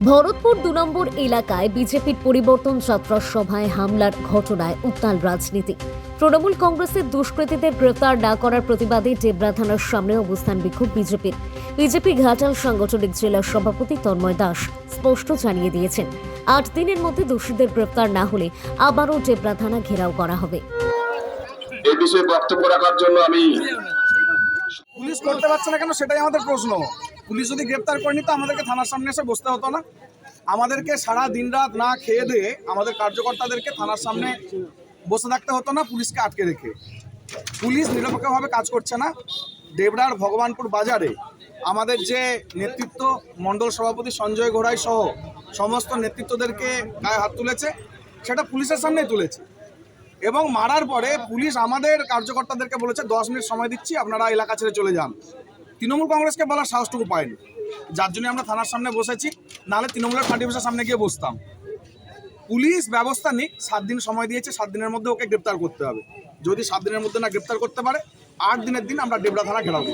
ভরতপুর দু নম্বর এলাকায় বিজেপির পরিবর্তন যাত্রা সভায় হামলার ঘটনায় উত্তাল রাজনীতি। তৃণমূল কংগ্রেসের দুষ্কৃতীদের গ্রেফতার না করার প্রতিবাদে ডেবরা থানার সামনে অবস্থান বিক্ষোভ বিজেপির। বিজেপি ঘাটাল সাংগঠনিক জেলা সভাপতি তন্ময় দাস স্পষ্ট জানিয়ে দিয়েছেন আট দিনের মধ্যে দোষীদের গ্রেফতার না হলে আবারও ডেবরা থানা ঘেরাও করা হবে। এই বিষয়ে বক্তব্য রাখার জন্য আমি পুলিশ করতে পারছে না কেন? সেটাই আমাদের প্রশ্ন। পুলিশ যদি গ্রেপ্তার করেনি তো আমাদেরকে থানার সামনে এসে বসতে হতো না। আমাদেরকে সারা দিন রাত না খেয়ে দিয়ে আমাদের কার্যকর্তাদেরকে থানার সামনে বসে থাকতে হতো না, পুলিশকে আটকে রেখে। পুলিশ নিরপেক্ষভাবে কাজ করছে না। দেবরার ভগবানপুর বাজারে আমাদের যে নেতৃত্ব মণ্ডল সভাপতি সঞ্জয় ঘোড়াই সহ সমস্ত নেতৃত্বদেরকে গায়ে হাত তুলেছে, সেটা পুলিশের সামনেই তুলেছে। এবং মারার পরে পুলিশ আমাদের কার্যকর্তাদেরকে বলেছে, দশ মিনিট সময় দিচ্ছি, আপনারা এলাকা ছেড়ে চলে যান। তৃণমূল কংগ্রেসকে বলার সাহসটুকু পায়নি যার জন্য আমরা থানার সামনে বসেছি, নাহলে তৃণমূলের ফাঁটি বসার সামনে গিয়ে বসতাম। পুলিশ ব্যবস্থা নিক, সাত দিন সময় দিয়েছে, সাত দিনের মধ্যে ওকে গ্রেপ্তার করতে হবে। যদি সাত দিনের মধ্যে না গ্রেপ্তার করতে পারে, আট দিনের দিন আমরা ডেবরা থানা ঘেরাও